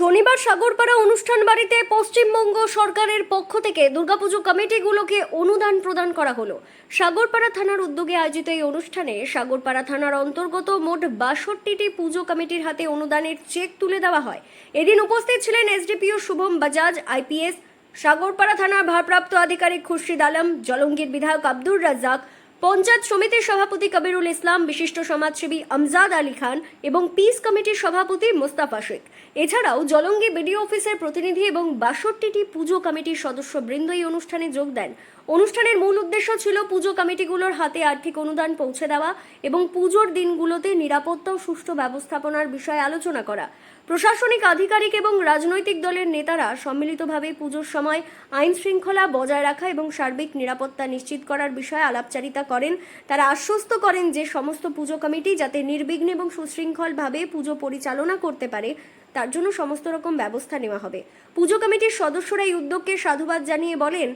শনিবার সাগরপাড়া অনুষ্ঠান বাড়িতে পশ্চিমবঙ্গ সরকারের পক্ষ থেকে দুর্গাপুজো কমিটিগুলোকে অনুদান প্রদান করা হলো। সাগরপাড়া থানার উদ্যোগে আয়োজিত এই অনুষ্ঠানে সাগরপাড়া থানার অন্তর্গত মোট বাষট্টিটি পুজো কমিটির হাতে অনুদানের চেক তুলে দেওয়া হয়। এদিন উপস্থিত ছিলেন এসডিপিও শুভম বাজাজ, আইপিএস, সাগরপাড়া থানার ভারপ্রাপ্ত আধিকারিক খুরশিদ আলম, জলঙ্গির বিধায়ক আব্দুর রাজ্জাক পঞ্চায়েত সমিতির সভাপতি কবিরুল ইসলাম, বিশিষ্ট সমাজসেবী আমজাদ আলী খান এবং পিস কমিটির সভাপতি মোস্তাফা শেখ। এছাড়াও জলঙ্গি বিডিও অফিসের প্রতিনিধি এবং বাষট্টিটি পুজো কমিটির সদস্যবৃন্দ এই অনুষ্ঠানে যোগ দেন। অনুষ্ঠানের মূল উদ্দেশ্য ছিল পুজো কমিটিগুলোর হাতে আর্থিক অনুদান পৌঁছে দেওয়া এবং পুজোর দিনগুলোতে নিরাপত্তা ও সুষ্ঠু ব্যবস্থাপনার বিষয়ে আলোচনা করা। প্রশাসনিক, আধিকারিক এবং রাজনৈতিক দলের নেতারা সম্মিলিতভাবে পুজোর সময় আইন শৃঙ্খলা বজায় রাখা এবং সার্বিক নিরাপত্তা নিশ্চিত করার বিষয়ে আলাপচারিতা করেন। তারা আশ্বস্ত করেন যে সমস্ত পুজো কমিটি যাতে নির্বিঘ্ন এবং সুশৃঙ্খলভাবে পুজো পরিচালনা করতে পারে, তার জন্য সমস্ত রকম ব্যবস্থা নেওয়া হবে। পুজো কমিটির সদস্যরা এই উদ্যোগকে সাধুবাদ জানিয়ে বলেন,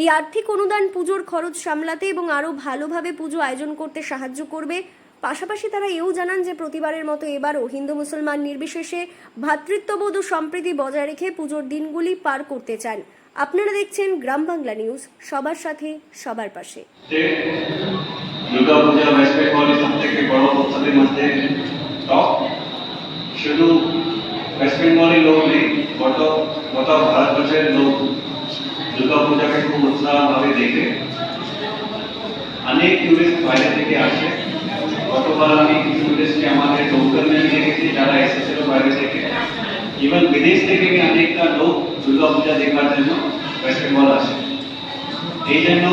এই আর্থিক অনুদান পুজোর খরচ সামলাতে এবং আরও ভালোভাবে পুজো আয়োজন করতে সাহায্য করবে। পাশাপাশি তারা এও জানান যে প্রতিবারের মতো এবারও হিন্দু মুসলমান নির্বিশেষে ভ্রাতৃত্ববোধ ও সম্প্রীতি বজায় রেখে পুজোর দিনগুলি পার করতে চান। আপনারা দেখছেন গ্রাম বাংলা নিউজ, সবার সাথে, সবার পাশে। দুর্গা পূজা ওয়েস্ট বেঙ্গলের শুধু ওয়েস্ট লোক নেই, গত গত ভারতবর্ষের লোক দুর্গা পূজাকে খুব উৎসাহভাবে দেখে। অনেক টুরিস্ট বাইরে থেকে আসে গতবার আমি কিছু টুরিস্টকে আমাদের লোকাল নিয়ে দেখেছি যারা এসেছিল বাইরে থেকে ইভেন বিদেশ থেকে भी অনেকটা লোক দুর্গা পূজা দেখার জন্য ওয়েস্ট বেঙ্গল আসে এই জন্য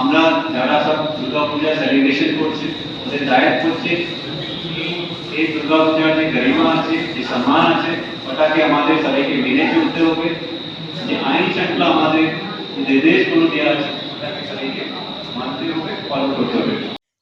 আমরা যারা সব দুর্গা পূজা সেলিব্রেশন করছি, ওদের দায়িত্ব করছে। এই দুর্গা পূজার যে গরিমা আছে, যে সম্মান আছে ওটাকে আমাদের সবাইকে মেনে চলতে হবে যে আইন শৃঙ্খলা আমাদের নির্দেশগুলো দেওয়া আছে ওটাকে সবাইকে মানতে হবে ফলো করতে হবে